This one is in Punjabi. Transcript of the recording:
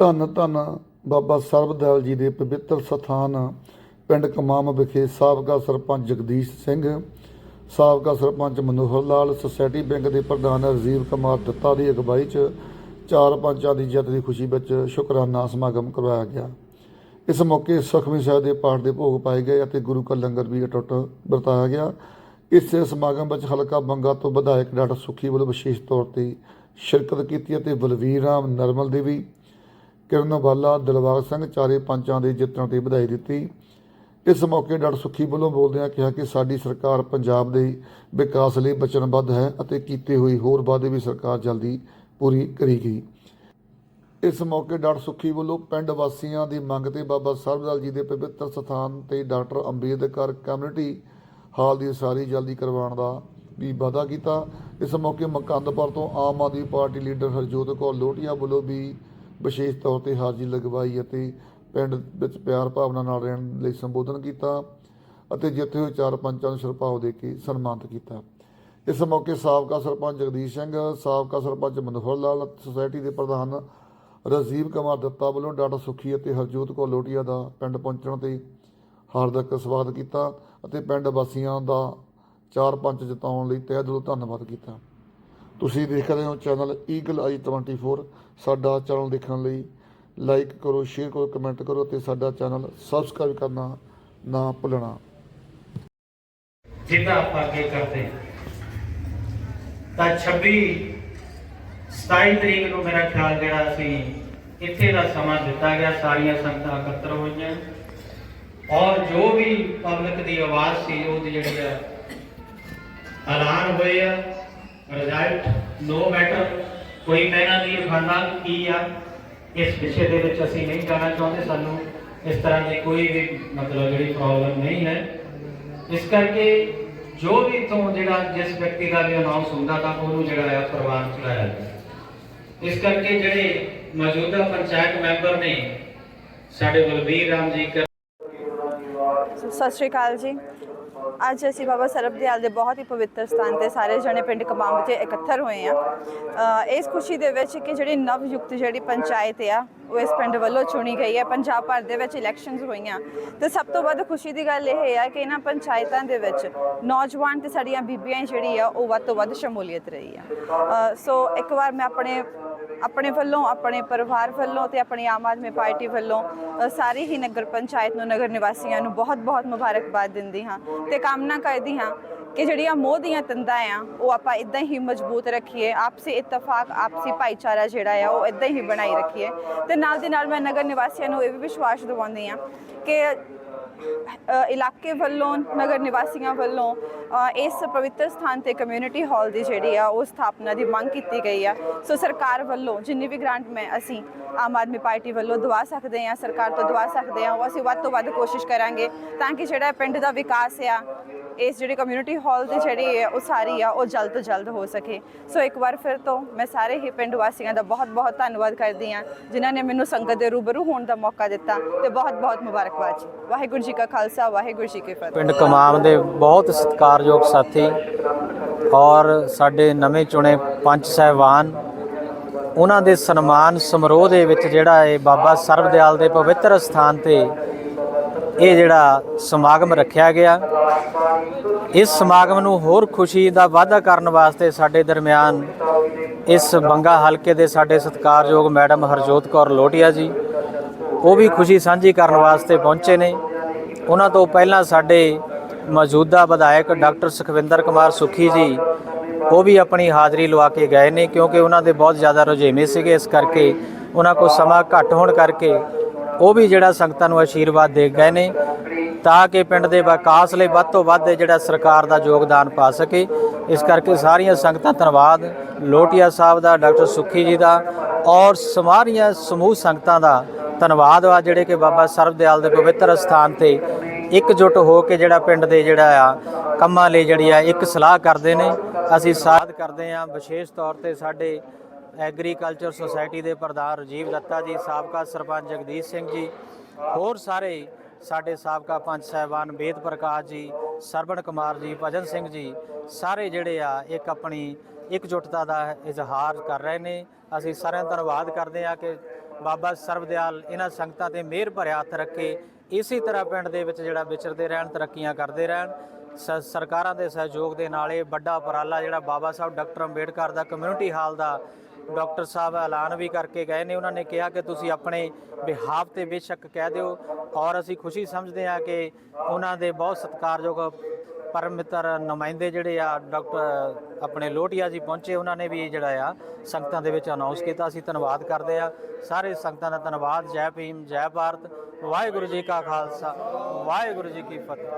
ਧੰਨ ਧੰਨ ਬਾਬਾ ਸਰਬਦਇਲ ਜੀ ਦੇ ਪਵਿੱਤਰ ਸਥਾਨ, ਪਿੰਡ ਕਮਾਮ ਵਿਖੇ ਸਾਬਕਾ ਸਰਪੰਚ ਜਗਦੀਸ਼ ਸਿੰਘ, ਸਾਬਕਾ ਸਰਪੰਚ ਮਨੋਹਰ ਲਾਲ, ਸੁਸਾਇਟੀ ਬੈਂਕ ਦੇ ਪ੍ਰਧਾਨ ਰਜੀਵ ਕੁਮਾਰ ਦਿੱਤਾ ਦੀ ਅਗਵਾਈ 'ਚ ਚਾਰ ਪੰਚਾਂ ਦੀ ਜਿੱਤ ਦੀ ਖੁਸ਼ੀ ਵਿੱਚ ਸ਼ੁਕਰਾਨਾ ਸਮਾਗਮ ਕਰਵਾਇਆ ਗਿਆ। ਇਸ ਮੌਕੇ ਸੁਖਮਨੀ ਸਾਹਿਬ ਦੇ ਪਾਠ ਦੇ ਭੋਗ ਪਾਏ ਗਏ ਅਤੇ ਗੁਰੂ ਕਾ ਲੰਗਰ ਵੀ ਅਟੁੱਟ ਵਰਤਾਇਆ ਗਿਆ। ਇਸ ਸਮਾਗਮ ਵਿੱਚ ਹਲਕਾ ਬੰਗਾ ਤੋਂ ਵਿਧਾਇਕ ਡਾਕਟਰ ਸੁਖੀ ਵੱਲੋਂ ਵਿਸ਼ੇਸ਼ ਤੌਰ ਤੇ ਸ਼ਿਰਕਤ ਕੀਤੀ ਅਤੇ ਬਲਵੀਰ ਰਾਮ ਨਰਮਲ ਦੇਵੀ ਕਿਰਨ ਬਾਲਾ ਦਿਲਬਾਗ ਸਿੰਘ ਚਾਰੇ ਪੰਚਾਂ ਦੇ ਜਿੱਤਣ ਤੇ ਵਧਾਈ ਦਿੱਤੀ। ਇਸ ਮੌਕੇ ਡਾਕਟਰ ਸੁਖੀ ਵੱਲੋਂ ਬੋਲਦਿਆਂ ਕਿਹਾ ਕਿ ਸਾਡੀ ਸਰਕਾਰ ਪੰਜਾਬ ਦੇ ਵਿਕਾਸ ਲਈ ਵਚਨਬੱਧ ਹੈ ਅਤੇ ਕੀਤੇ ਹੋਏ ਹੋਰ ਵਾਅਦੇ ਵੀ ਸਰਕਾਰ ਜਲਦੀ ਪੂਰੀ ਕਰੇਗੀ। ਇਸ ਮੌਕੇ ਡਾਕਟਰ ਸੁਖੀ ਵੱਲੋਂ ਪਿੰਡ ਵਾਸੀਆਂ ਦੀ ਮੰਗ ਤੇ ਬਾਬਾ ਸਰਬਦਲ ਜੀ ਦੇ ਪਵਿੱਤਰ ਸਥਾਨ ਤੇ ਡਾਕਟਰ ਅੰਬੇਦਕਰ ਕਮਿਊਨਿਟੀ ਹਾਲ ਦੀ ਉਸਾਰੀ ਜਲਦੀ ਕਰਵਾਉਣ ਦਾ ਵੀ ਵਾਅਦਾ ਕੀਤਾ। ਇਸ ਮੌਕੇ ਮਕੰਦਪੁਰ ਤੋਂ ਆਮ ਆਦਮੀ ਪਾਰਟੀ ਲੀਡਰ ਹਰਜੋਤ ਕੌਰ ਲੋਟੀਆ ਵੱਲੋਂ ਵੀ ਵਿਸ਼ੇਸ਼ ਤੌਰ ਤੇ ਹਾਜ਼ਰੀ ਲਗਵਾਈ ਅਤੇ ਪਿੰਡ ਵਿੱਚ ਪਿਆਰ ਭਾਵਨਾ ਨਾਲ ਰਹਿਣ ਲਈ ਸੰਬੋਧਨ ਕੀਤਾ ਅਤੇ ਜਿੱਥੇ ਹੋਏ ਚਾਰ ਪੰਚਾਂ ਨੂੰ ਸ਼ਰਪਾਉ ਦੇ ਕੇ ਸਨਮਾਨਿਤ ਕੀਤਾ। ਇਸ ਮੌਕੇ ਸਾਬਕਾ ਸਰਪੰਚ ਜਗਦੀਸ਼ ਸਿੰਘ, ਸਾਬਕਾ ਸਰਪੰਚ ਮਨੋਹਰ ਲਾਲ ਸੁਸਾਇਟੀ ਦੇ ਪ੍ਰਧਾਨ ਰਜੀਵ ਕੁਮਾਰ ਦੱਤਾ ਵੱਲੋਂ ਡਾਟਾ ਸੁਖੀ ਅਤੇ ਹਰਜੋਤ ਕੌਰ ਲੋਟੀਆ ਦਾ ਪਿੰਡ ਪਹੁੰਚਣ ਤੇ ਹਾਰਦਿਕ ਸਵਾਗਤ ਕੀਤਾ ਅਤੇ ਪਿੰਡ ਵਾਸੀਆਂ ਦਾ ਚਾਰ ਪੰਚ ਜਿਤਾਉਣ ਲਈ ਤਹਿ ਦਿਲੋਂ ਧੰਨਵਾਦ ਕੀਤਾ। ਤੁਸੀਂ ਦੇਖ ਰਹੇ ਹੋ ਚੈਨਲ ਈਗਲ ਆਈ 24 ਸਾਡਾ ਚੈਨਲ ਦੇਖਣ ਲਈ ਲਾਈਕ ਕਰੋ ਸ਼ੇਅਰ ਕਰੋ ਕਮੈਂਟ ਕਰੋ ਤੇ ਸਾਡਾ ਚੈਨਲ ਸਬਸਕ੍ਰਾਈਬ ਕਰਨਾ ਨਾ ਭੁੱਲਣਾ। ਜਿੱਦਾਂ ਆਪਾਂ ਅੱਗੇ ਕਰਦੇ ਤਾਂ 26 27 ਤਰੀਕ ਨੂੰ ਮੇਰਾ ਖਿਆਲ ਜਿਹੜਾ ਅਸੀਂ ਇੱਥੇ ਦਾ ਸਮਾਂ ਦਿੱਤਾ ਗਿਆ, ਸਾਰੀਆਂ ਸੰਗਤਾਂ ਇਕੱਤਰ ਹੋਈਆਂ। ਔਰ ਜੋ ਵੀ ਪਬਲਿਕ ਦੀ ਆਵਾਜ਼ ਸੀ, ਉਹਦੀ ਜਿਹੜੀ ਆ, ਐਲਾਨ ਹੋਏ ਆ। ਰਿਜ਼ਲਟ ਨੋ ਮੈਟਰ ਕੋਈ ਕਹਿਣਾ ਨਹੀਂ ਖਾਨਾ ਕੀ ਆ, ਇਸ ਵਿਸ਼ੇ ਦੇ ਵਿੱਚ ਅਸੀਂ ਨਹੀਂ ਜਾਣਾ ਚਾਹੁੰਦੇ। ਸਾਨੂੰ ਇਸ ਤਰ੍ਹਾਂ ਦੀ ਕੋਈ ਵੀ ਮਤਲਬ ਜਿਹੜੀ ਪ੍ਰੋਬਲਮ ਨਹੀਂ ਹੈ। ਇਸ ਕਰਕੇ ਜੋ ਵੀ ਤੋਂ ਜਿਹੜਾ ਜਿਸ ਵਿਅਕਤੀ ਦਾ ਵੀ ਅਨਾਉਂਸ ਹੁੰਦਾ, ਤਾਂ ਉਹਨੂੰ ਜਿਹੜਾ ਆ ਪ੍ਰਵਾਨ ਚੜਾਇਆ ਇਸ ਕਰਕੇ ਜਿਹੜੇ ਮੌਜੂਦਾ ਪੰਚਾਇਤ ਮੈਂਬਰ ਨੇ, ਸਾਡੇ ਬਲਬੀਰ ਰਾਮ ਜੀ, ਸਤਿ ਸ਼੍ਰੀ ਅਕਾਲ ਜੀ। ਅੱਜ ਅਸੀਂ ਬਾਬਾ ਸਰਬ ਦਿਆਲ ਦੇ ਬਹੁਤ ਹੀ ਪਵਿੱਤਰ ਸਥਾਨ ਤੇ ਸਾਰੇ ਜਣੇ ਪਿੰਡ ਕਮਾਮ ਵਿੱਚ ਇਕੱਠਰ ਹੋਏ ਆ ਇਸ ਖੁਸ਼ੀ ਦੇ ਵਿੱਚ ਕਿ ਜਿਹੜੀ ਨਵਯੁਕਤ ਜਿਹੜੀ ਪੰਚਾਇਤ ਆ, ਉਹ ਇਸ ਪਿੰਡ ਵੱਲੋਂ ਚੁਣੀ ਗਈ ਹੈ। ਪੰਜਾਬ ਭਰ ਦੇ ਵਿੱਚ ਇਲੈਕਸ਼ਨਸ ਹੋਈਆਂ। ਤੇ ਸਭ ਤੋਂ ਵੱਧ ਖੁਸ਼ੀ ਦੀ ਗੱਲ ਇਹ ਹੈ ਕਿ ਇਹਨਾਂ ਪੰਚਾਇਤਾਂ ਦੇ ਵਿੱਚ ਨੌਜਵਾਨ ਤੇ ਸਾਡੀਆਂ ਬੀਬੀਆਂ ਜਿਹੜੀ ਆ, ਉਹ ਵੱਧ ਤੋਂ ਵੱਧ ਸ਼ਮੂਲੀਅਤ ਰਹੀ ਆ। ਸੋ ਇੱਕ ਵਾਰ ਮੈਂ ਆਪਣੇ ਆਪਣੇ ਵੱਲੋਂ, ਆਪਣੇ ਪਰਿਵਾਰ ਵੱਲੋਂ ਤੇ ਆਪਣੀ ਆਮ ਆਦਮੀ ਪਾਰਟੀ ਵੱਲੋਂ ਸਾਰੇ ਹੀ ਨਗਰ ਪੰਚਾਇਤ ਨੂੰ, ਨਗਰ ਨਿਵਾਸੀਆਂ ਨੂੰ ਬਹੁਤ-ਬਹੁਤ ਮੁਬਾਰਕਬਾਦ ਦਿੰਦੀ ਹਾਂ ਤੇ ਕਾਮਨਾ ਕਰਦੀ ਹਾਂ ਕਿ ਜਿਹੜੀਆਂ ਮੋਹ ਦੀਆਂ ਤੰਦਾਂ ਆ, ਉਹ ਆਪਾਂ ਇਦਾਂ ਹੀ ਮਜ਼ਬੂਤ ਰੱਖੀਏ, ਆਪਸੀ ਇਤਫਾਕ, ਆਪਸੀ ਭਾਈਚਾਰਾ ਜਿਹੜਾ ਆ, ਉਹ ਇਦਾਂ ਹੀ ਬਣਾਈ ਰੱਖੀਏ ਤੇ ਨਾਲ ਦੀ ਨਾਲ ਮੈਂ ਨਗਰ ਨਿਵਾਸੀਆਂ ਨੂੰ ਇਹ ਵੀ ਵਿਸ਼ਵਾਸ ਦਿਵਾਉਂਦੀ ਆ ਕਿ ਇਲਾਕੇ ਵੱਲੋਂ, ਨਗਰ ਨਿਵਾਸੀਆਂ ਵੱਲੋਂ ਇਸ ਪਵਿੱਤਰ ਸਥਾਨ ਤੇ ਕਮਿਊਨਿਟੀ ਹਾਲ ਦੀ ਜਿਹੜੀ ਆ, ਉਹ ਸਥਾਪਨਾ ਦੀ ਮੰਗ ਕੀਤੀ ਗਈ ਆ। ਸੋ ਸਰਕਾਰ ਵੱਲੋਂ ਜਿੰਨੀ ਵੀ ਗ੍ਰਾਂਟ ਮੈਂ ਅਸੀਂ ਆਮ ਆਦਮੀ ਪਾਰਟੀ ਵੱਲੋਂ ਦਵਾ ਸਕਦੇ ਆ ਸਰਕਾਰ ਤੋਂ ਦਵਾ ਸਕਦੇ ਆ ਉਹ ਅਸੀਂ ਵੱਧ ਤੋਂ ਵੱਧ ਕੋਸ਼ਿਸ਼ ਕਰਾਂਗੇ ਤਾਂ ਕਿ ਜਿਹੜਾ ਪਿੰਡ ਦਾ ਵਿਕਾਸ ਆ ਇਸ ਜਿਹੜੀ ਕਮਿਊਨਿਟੀ ਹਾਲ ਦੀ ਜਿਹੜੀ ਹੈ, ਉਹ ਸਾਰੀ ਆ, ਉਹ ਜਲਦ ਤੋਂ ਜਲਦ ਹੋ ਸਕੇ। ਸੋ ਇੱਕ ਵਾਰ ਫਿਰ ਤੋਂ ਮੈਂ ਸਾਰੇ ਹੀ ਪਿੰਡ ਵਾਸੀਆਂ ਦਾ ਬਹੁਤ ਬਹੁਤ ਧੰਨਵਾਦ ਕਰਦੀ ਹਾਂ, ਜਿਨ੍ਹਾਂ ਨੇ ਮੈਨੂੰ ਸੰਗਤ ਦੇ ਰੂਬਰੂ ਹੋਣ ਦਾ ਮੌਕਾ ਦਿੱਤਾ ਤੇ ਬਹੁਤ ਬਹੁਤ ਮੁਬਾਰਕਬਾਦ ਜੀ। ਵਾਹਿਗੁਰੂ ਜੀ ਕਾ ਖਾਲਸਾ, ਵਾਹਿਗੁਰੂ ਜੀ ਕੀ ਫਤਿਹ। ਪਿੰਡ ਕਮਾਮ ਦੇ ਬਹੁਤ ਸਤਿਕਾਰਯੋਗ ਸਾਥੀ ਔਰ ਸਾਡੇ ਨਵੇਂ ਚੁਣੇ ਪੰਚ ਸਹਿਬਾਨ, ਉਹਨਾਂ ਦੇ ਸਨਮਾਨ ਸਮਾਰੋਹ ਦੇ ਵਿੱਚ ਜਿਹੜਾ ਇਹ ਬਾਬਾ ਸਰਬਦਿਆਲ ਦੇ ਪਵਿੱਤਰ ਸਥਾਨ ਤੇ ਇਹ ਜਿਹੜਾ ਸਮਾਗਮ ਰੱਖਿਆ ਗਿਆ। ਇਸ ਸਮਾਗਮ ਨੂੰ ਹੋਰ ਖੁਸ਼ੀ ਦਾ ਵਾਅਦਾ ਕਰਨ ਵਾਸਤੇ ਸਾਡੇ ਦਰਮਿਆਨ ਇਸ ਬੰਗਾ ਹਲਕੇ ਦੇ ਸਾਡੇ ਸਤਿਕਾਰਯੋਗ ਮੈਡਮ ਹਰਜੋਤ ਕੌਰ ਲੋਟੀਆ ਜੀ, ਉਹ ਵੀ ਖੁਸ਼ੀ ਸਾਂਝੀ ਕਰਨ ਵਾਸਤੇ ਪਹੁੰਚੇ ਨੇ। ਉਹਨਾਂ ਤੋਂ ਪਹਿਲਾਂ ਸਾਡੇ ਮੌਜੂਦਾ ਵਿਧਾਇਕ ਡਾਕਟਰ ਸੁਖਵਿੰਦਰ ਕੁਮਾਰ ਸੁਖੀ ਜੀ, ਉਹ ਵੀ ਆਪਣੀ ਹਾਜ਼ਰੀ ਲਵਾ ਕੇ ਗਏ ਨੇ ਕਿਉਂਕਿ ਉਹਨਾਂ ਦੇ ਬਹੁਤ ਜ਼ਿਆਦਾ ਰੁਝੇਵੇਂ ਸੀਗੇ, ਇਸ ਕਰਕੇ ਉਹਨਾਂ ਕੋਲ ਸਮਾਂ ਘੱਟ ਹੋਣ ਕਰਕੇ ਉਹ ਵੀ ਜਿਹੜਾ ਸੰਗਤਾਂ ਨੂੰ ਆਸ਼ੀਰਵਾਦ ਦੇ ਗਏ ਨੇ। ਤਾਂ ਕਿ ਪਿੰਡ ਦੇ ਵਿਕਾਸ ਲਈ ਵੱਧ ਤੋਂ ਵੱਧ ਜਿਹੜਾ ਸਰਕਾਰ ਦਾ ਯੋਗਦਾਨ ਪਾ ਸਕੇ। ਇਸ ਕਰਕੇ ਸਾਰੀਆਂ ਸੰਗਤਾਂ ਧੰਨਵਾਦ। ਲੋਟੀਆ ਸਾਹਿਬ ਦਾ, ਡਾਕਟਰ ਸੁਖੀ ਜੀ ਦਾ ਔਰ ਸਮਾਰੀਆਂ ਸਮੂਹ ਸੰਗਤਾਂ ਦਾ ਧੰਨਵਾਦ ਆ, ਜਿਹੜੇ ਕਿ ਬਾਬਾ ਸਰਬਦਿਆਲ ਦੇ ਪਵਿੱਤਰ ਸਥਾਨ ਤੇ ਇਕਜੁੱਟ ਹੋ ਕੇ ਜਿਹੜਾ ਪਿੰਡ ਦੇ ਜਿਹੜਾ ਆ, ਕੰਮਾਂ ਲਈ ਜਿਹੜੀ ਆ, ਇੱਕ ਸਲਾਹ ਕਰਦੇ ਨੇ। ਅਸੀਂ ਸਾਧ ਕਰਦੇ ਆ ਵਿਸ਼ੇਸ਼ ਤੌਰ ਤੇ ਸਾਡੇ ਐਗਰੀਕਲਚਰ ਸੁਸਾਇਟੀ ਦੇ ਪ੍ਰਧਾਨ ਰਜੀਵ ਦੱਤਾ ਜੀ, ਸਾਬਕਾ ਸਰਪੰਚ ਜਗਦੀਸ਼ ਸਿੰਘ ਜੀ, ਹੋਰ ਸਾਰੇ ਸਾਡੇ ਸਾਬਕਾ ਪੰਚ ਸਾਹਿਬਾਨ ਵੇਦ ਪ੍ਰਕਾਸ਼ ਜੀ ਸਰਵਣ ਕੁਮਾਰ ਜੀ, ਭਜਨ ਸਿੰਘ ਜੀ, ਸਾਰੇ ਜਿਹੜੇ ਆ, ਇੱਕ ਆਪਣੀ ਇਕਜੁੱਟਤਾ ਦਾ ਇਜ਼ਹਾਰ ਕਰ ਰਹੇ ਨੇ। ਅਸੀਂ ਸਾਰਿਆਂ ਦਾ ਧੰਨਵਾਦ ਕਰਦੇ ਆ ਕਿ ਬਾਬਾ ਸਰਬਦਿਆਲ ਇਹਨਾਂ ਸੰਗਤਾਂ ਤੇ ਮਿਹਰ ਭਰਿਆ ਹੱਥ ਰੱਖੇ। ਇਸੇ ਤਰ੍ਹਾਂ ਪਿੰਡ ਦੇ ਵਿੱਚ ਜਿਹੜਾ ਵਿਚਰਦੇ ਰਹਿਣ, ਤਰੱਕੀਆਂ ਕਰਦੇ ਰਹਿਣ। ਸ- ਸਰਕਾਰਾਂ ਦੇ ਸਹਿਯੋਗ ਦੇ ਨਾਲ ਇਹ ਵੱਡਾ ਉਪਰਾਲਾ ਜਿਹੜਾ ਬਾਬਾ ਸਾਹਿਬ ਡਾਕਟਰ ਅੰਬੇਡਕਰ ਦਾ ਕਮਿਊਨਿਟੀ ਹਾਲ ਦਾ ਡਾਕਟਰ ਸਾਹਿਬ ਐਲਾਨ ਵੀ ਕਰਕੇ ਗਏ ਨੇ। ਉਹਨਾਂ ਨੇ ਕਿਹਾ ਕਿ ਤੁਸੀਂ ਆਪਣੇ ਬਿਹਾਫ ਤੇ ਬੇਸ਼ੱਕ ਕਹਿ ਦਿਓ। ਔਰ ਅਸੀਂ ਖੁਸ਼ੀ ਸਮਝਦੇ ਹਾਂ ਕਿ ਉਹਨਾਂ ਦੇ ਬਹੁਤ ਸਤਿਕਾਰਯੋਗ ਪਰਮ ਨੁਮਾਇੰਦੇ ਜਿਹੜੇ ਆ, ਡਾਕਟਰ, ਆਪਣੇ ਲੋਟੀਆ ਜੀ ਪਹੁੰਚੇ। ਉਹਨਾਂ ਨੇ ਵੀ ਜਿਹੜਾ ਆ, ਸੰਗਤਾਂ ਦੇ ਵਿੱਚ ਅਨਾਉਂਸ ਕੀਤਾ। ਅਸੀਂ ਧੰਨਵਾਦ ਕਰਦੇ ਆ ਸਾਰੇ ਸੰਗਤਾਂ ਦਾ ਧੰਨਵਾਦ। ਜੈ ਭੀਮ, ਜੈ ਭਾਰਤ। ਵਾਹਿਗੁਰੂ ਜੀ ਕਾ ਖਾਲਸਾ। ਵਾਹਿਗੁਰੂ ਜੀ ਕੀ ਫਤਿਹ।